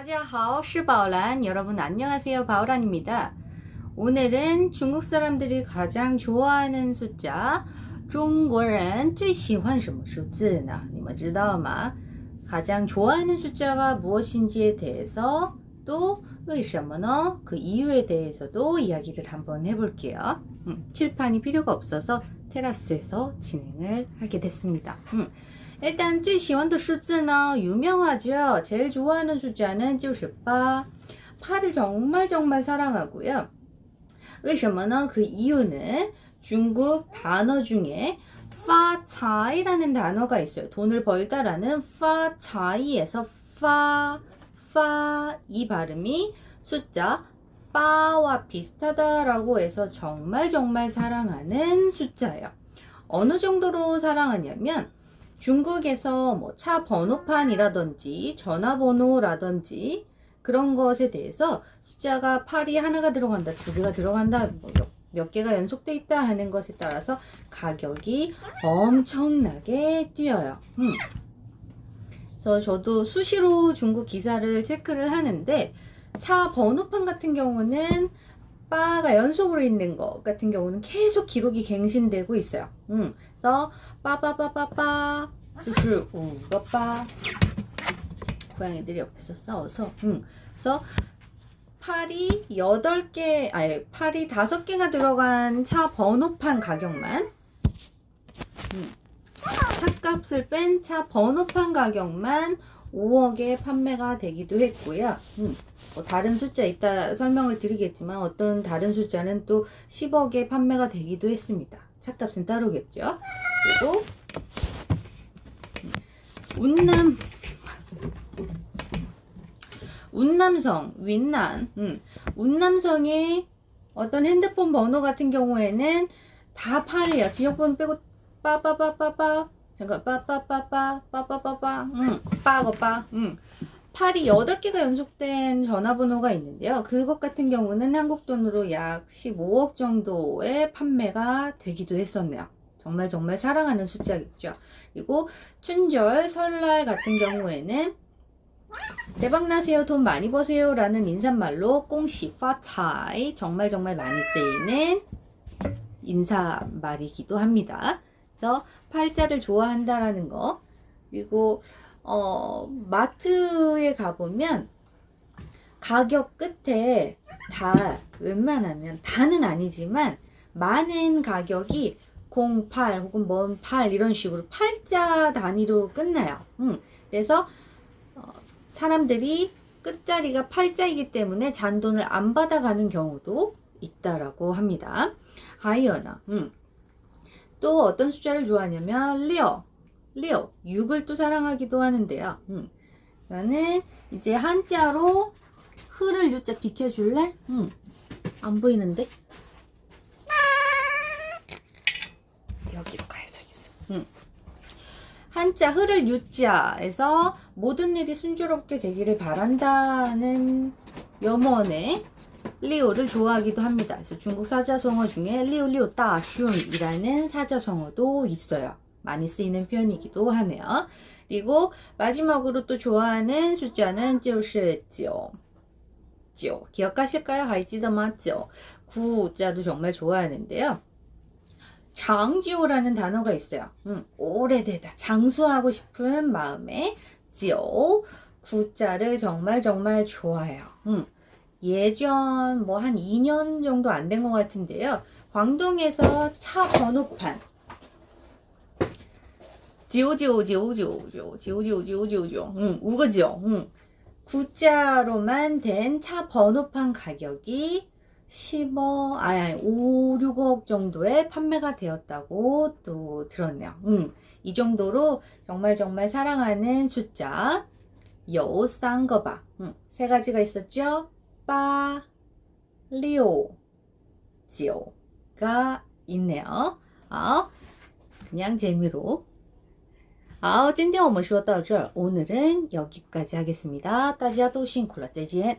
大家好,是宝兰. 여러분 안녕하세요. 바오란입니다. 오늘은 중국 사람들이 가장 좋아하는 숫자 中国人最喜欢什么数字呢?你们知道吗? 가장 좋아하는 숫자가 무엇인지에 대해서 또 为什么呢? 그 이유에 대해서도 이야기를 한번 해볼게요. 음, 칠판이 필요가 없어서 테라스에서 진행을 하게 됐습니다. 음, 일단 最喜欢的数字呢 유명하죠. 제일 좋아하는 숫자는 98. 8을 정말 정말 사랑하고요. 为什么呢? 그 이유는 중국 단어 중에 파차이라는 단어가 있어요. 돈을 벌다라는 파차이에서 파, 파 이 발음이 숫자 빠와 비슷하다라고 해서 정말 정말 사랑하는 숫자예요. 어느 정도로 사랑하냐면 중국에서 뭐 차 번호판이라든지 전화번호라든지 그런 것에 대해서 숫자가 8이 하나가 들어간다, 두 개가 들어간다, 뭐 몇, 몇 개가 연속돼 있다 하는 것에 따라서 가격이 엄청나게 뛰어요. 음. 그래서 저도 수시로 중국 기사를 체크를 하는데 차 번호판 같은 경우는 바가 연속으로 있는 것 같은 경우는 계속 기록이 갱신되고 있어요. 음, 그래서 빠빠빠빠빠, 수술 우거빠. 고양이들이 옆에서 싸워서, 음, 그래서 팔이 8개, 아니, 팔이 5개가 들어간 차 번호판 가격만, 음, 차값을 뺀 차 번호판 가격만 5억에 판매가 되기도 했고요. 음, 뭐 다른 숫자 이따 설명을 드리겠지만 어떤 다른 숫자는 또 10억에 판매가 되기도 했습니다. 차값은 따로겠죠. 그리고 음, 운남 운남성 윈난 음, 운남성의 어떤 핸드폰 번호 같은 경우에는 다 8이에요. 지역번호 빼고 빠빠빠빠빠 잠깐 빠빠빠빠 빠빠빠빠 응 빠고 빠 응. 8이 8개가 연속된 전화번호가 있는데요. 그것 같은 경우는 한국 돈으로 약 15억 정도의 판매가 되기도 했었네요. 정말 정말 사랑하는 숫자겠죠. 그리고 춘절, 설날 같은 경우에는 대박나세요, 돈 많이 버세요 라는 인사말로 꽁시, 파차이 정말 정말 많이 쓰이는 인사말이기도 합니다. 그래서 팔자를 좋아한다라는 거. 그리고 어, 마트에 가보면 가격 끝에 다 웬만하면 다는 아니지만 많은 가격이 08 혹은 뭔8 이런 식으로 팔자 단위로 끝나요. 음, 그래서 어, 사람들이 끝자리가 팔자이기 때문에 잔돈을 안 받아가는 경우도 있다라고 합니다. 하이어나. 음. 또 어떤 숫자를 좋아하냐면 리오, 리오, 6을 또 사랑하기도 하는데요. 음. 나는 이제 한자로 흐를 유자 비켜줄래? 음. 안 보이는데? 여기로 갈 수 있어. 음. 한자 흐를 유자에서 모든 일이 순조롭게 되기를 바란다는 염원의 리오를 좋아하기도 합니다. 그래서 중국 사자성어 중에 리오 리오 따슌이라는 사자성어도 있어요. 많이 쓰이는 표현이기도 하네요. 그리고 마지막으로 또 좋아하는 숫자는 就是9. 9. 기억하실까요? 하이지더마 9. 9자도 정말 좋아하는데요. 장지오라는 단어가 있어요. 음, 오래되다. 장수하고 싶은 마음에 9. 9자를 정말 정말 좋아해요. 음. 예전 뭐 한 2년 정도 안 된 것 같은데요. 광동에서 차 번호판 지오지오지오지오지오지오지오지오지오 응, 우거지요. 응. 구자로만 된 차 번호판 가격이 10억, 아니, 아니 5, 6억 정도에 판매가 되었다고 또 들었네요. 음, 이 정도로 정말 정말 사랑하는 숫자. 요, 싼거봐. 음, 세 가지가 있었죠? 빠, 리오, 지오가 있네요. 어? 그냥 재미로 好,今天我们说到这儿. 오늘은 여기까지 하겠습니다. 大家都辛苦了.再见.